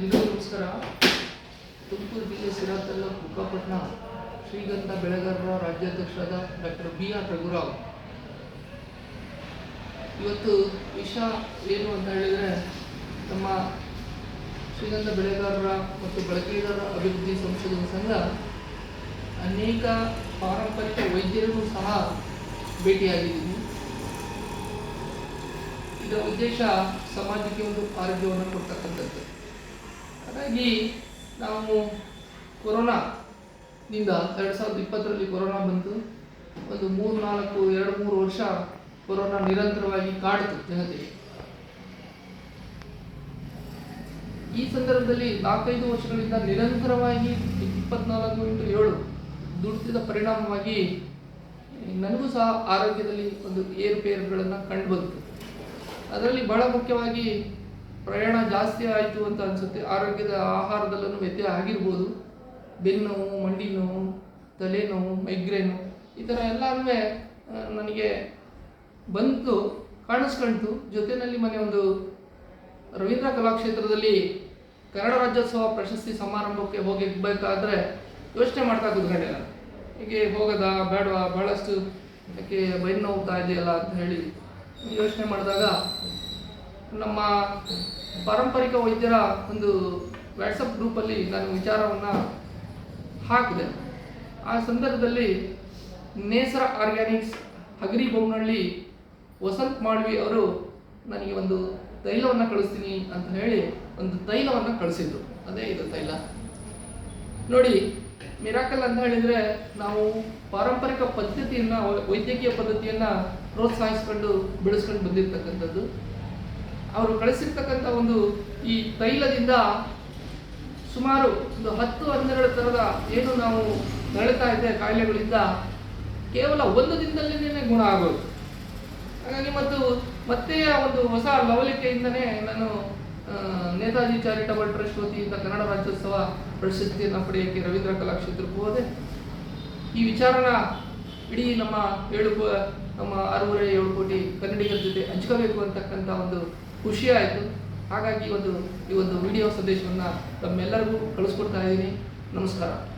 ನಮಸ್ಕಾರ ತುಮಕೂರು ಜಿಲ್ಲೆ ಸಿರಾ ತಾಲೂಕು ಬುಕ್ಕಾಪಟ್ಟಣ ಶ್ರೀಗಂಧ ಬೆಳೆಗಾರರ ರಾಜ್ಯಾಧ್ಯಕ್ಷರಾದ ಡಾಕ್ಟರ್ ಬಿ ಆರ್ ರಘುರಾವ್. ಇವತ್ತು ವಿಷಯ ಏನು ಅಂತ ಹೇಳಿದರೆ ನಮ್ಮ ಶ್ರೀಗಂಧ ಬೆಳೆಗಾರರ ಮತ್ತು ಬಳಕೆದಾರರ ಅಭಿವೃದ್ಧಿ ಸಂಶೋಧನಾ ಸಂಘ ಅನೇಕ ಪಾರಂಪರಿಕ ವೈದ್ಯರಿಗೂ ಸಹ ಭೇಟಿಯಾಗಿದ್ದೀನಿ. ಇದರ ಉದ್ದೇಶ ಸಮಾಜಕ್ಕೆ ಒಂದು ಆರೋಗ್ಯವನ್ನು ಕೊಡ್ತಕ್ಕಂಥದ್ದು. ಹಾಗಾಗಿ ನಾವು ಕೊರೋನಾದಿಂದ ಎರಡು ಸಾವಿರದ ಇಪ್ಪತ್ತರಲ್ಲಿ ಕೊರೋನಾ ಬಂತು. ಒಂದು ಮೂರು ನಾಲ್ಕು, ಎರಡು ಮೂರು ವರ್ಷ ಕೊರೋನಾ ನಿರಂತರವಾಗಿ ಕಾಡಿತು ಜನತೆಗೆ. ಈ ಸಂದರ್ಭದಲ್ಲಿ ನಾಲ್ಕೈದು ವರ್ಷಗಳಿಂದ ನಿರಂತರವಾಗಿ ಇಪ್ಪತ್ನಾಲ್ಕು ಇಂಟು ಏಳು ದುಡಿತದ ಪರಿಣಾಮವಾಗಿ ನನಗೂ ಸಹ ಆರೋಗ್ಯದಲ್ಲಿ ಒಂದು ಏರುಪೇರುಗಳನ್ನು ಕಂಡುಬಂತು ಅದರಲ್ಲಿ ಬಹಳ ಮುಖ್ಯವಾಗಿ ಪ್ರಯಾಣ ಜಾಸ್ತಿ ಆಯಿತು ಅಂತ ಅನಿಸುತ್ತೆ. ಆರೋಗ್ಯದ ಆಹಾರದಲ್ಲೂ ವ್ಯತ್ಯಯ ಆಗಿರ್ಬೋದು. ಬೆನ್ನು ಮಂಡಿ ನೋವು ತಲೆನೋವು, ಮೈಗ್ರೇನು ಈ ಥರ ಎಲ್ಲನೂ ನನಗೆ ಬಂತು, ಕಾಣಿಸ್ಕೊಂತು. ಜೊತೆಯಲ್ಲಿ ಮನೆ ಒಂದು ರವೀಂದ್ರ ಕಲಾಕ್ಷೇತ್ರದಲ್ಲಿ ಕನ್ನಡ ರಾಜ್ಯೋತ್ಸವ ಪ್ರಶಸ್ತಿ ಸಮಾರಂಭಕ್ಕೆ ಹೋಗಬೇಕಾದ್ರೆ ಯೋಚನೆ ಮಾಡ್ತಾ ಕೂತ್ಕೊಂಡೆ ನಾನು. ಹೀಗೆ ಹೋಗದ, ಬೇಡವಾ ಭಾಳಷ್ಟು ಯಾಕೆ ಬೆನ್ನು ನೋವುತ್ತಾ ಇದೆಯಲ್ಲ ಅಂತ ಹೇಳಿ ಯೋಚನೆ ಮಾಡಿದಾಗ ನಮ್ಮ ಪಾರಂಪರಿಕ ವೈದ್ಯರ ಒಂದು ವ್ಯಾಟ್ಸಪ್ ಗ್ರೂಪಲ್ಲಿ ನಾನು ವಿಚಾರವನ್ನು ಹಾಕಿದೆ. ಆ ಸಂದರ್ಭದಲ್ಲಿ ನೇಸರ ಆರ್ಗ್ಯಾನಿಕ್ಸ್ ಹಗರಿ ಬೊಮ್ಮನಹಳ್ಳಿ ವಸಂತ್ ಮಾಳ್ವಿ ಅವರು ನನಗೆ ಒಂದು ತೈಲವನ್ನು ಕಳಿಸ್ತೀನಿ ಅಂತ ಹೇಳಿ ಒಂದು ತೈಲವನ್ನು ಕಳಿಸಿದ್ರು. ಅದೇ ಇದು ತೈಲ. ನೋಡಿ, ಮಿರಾಕಲ್ ಅಂತ ಹೇಳಿದರೆ ನಾವು ಪಾರಂಪರಿಕ ಪದ್ಧತಿಯನ್ನು, ವೈದ್ಯಕೀಯ ಪದ್ಧತಿಯನ್ನು ಪ್ರೋತ್ಸಾಹಿಸ್ಕೊಂಡು, ಬೆಳೆಸ್ಕೊಂಡು ಬಂದಿರತಕ್ಕಂಥದ್ದು. ಅವರು ಕಳಿಸಿರ್ತಕ್ಕಂಥ ಒಂದು ಈ ತೈಲದಿಂದ ಸುಮಾರು ಒಂದು ಹತ್ತು ಹನ್ನೆರಡು ಥರದ ಏನು ನಾವು ನಡೀತಾ ಇದ್ದೆ ಕಾಯಿಲೆಗಳಿಂದ ಕೇವಲ ಒಂದು ದಿನದಲ್ಲಿನೇ ಗುಣ ಆಗೋದು. ಹಾಗಾಗಿ ಮತ್ತು ಮತ್ತೆ ಒಂದು ಹೊಸ ಲವಲಿಕೆಯಿಂದನೇ ನಾನು ನೇತಾಜಿ ಚಾರಿಟಬಲ್ ಟ್ರಸ್ಟ್ ವತಿಯಿಂದ ಕನ್ನಡ ರಾಜ್ಯೋತ್ಸವ ಪ್ರಶಸ್ತಿಯನ್ನು ಪಡೆಯೋಕ್ಕೆ ರವೀಂದ್ರ ಕಲಾಕ್ಷೇತ್ರಕ್ಕೆ ಹೋದೆ. ಈ ವಿಚಾರನ ಇಡೀ ನಮ್ಮ ಏಳು ನಮ್ಮ ಆರೂವರೆ ಏಳು ಕೋಟಿ ಕನ್ನಡಿಗರ ಜೊತೆ ಹಂಚ್ಕೋಬೇಕು ಅಂತಕ್ಕಂಥ ಒಂದು ಖುಷಿ ಆಯಿತು. ಹಾಗಾಗಿ ಒಂದು ಈ ಒಂದು ವಿಡಿಯೋ ಸಂದೇಶವನ್ನು ತಮ್ಮೆಲ್ಲರಿಗೂ ಕಳಿಸ್ಕೊಡ್ತಾ ಇದ್ದೀನಿ. ನಮಸ್ಕಾರ.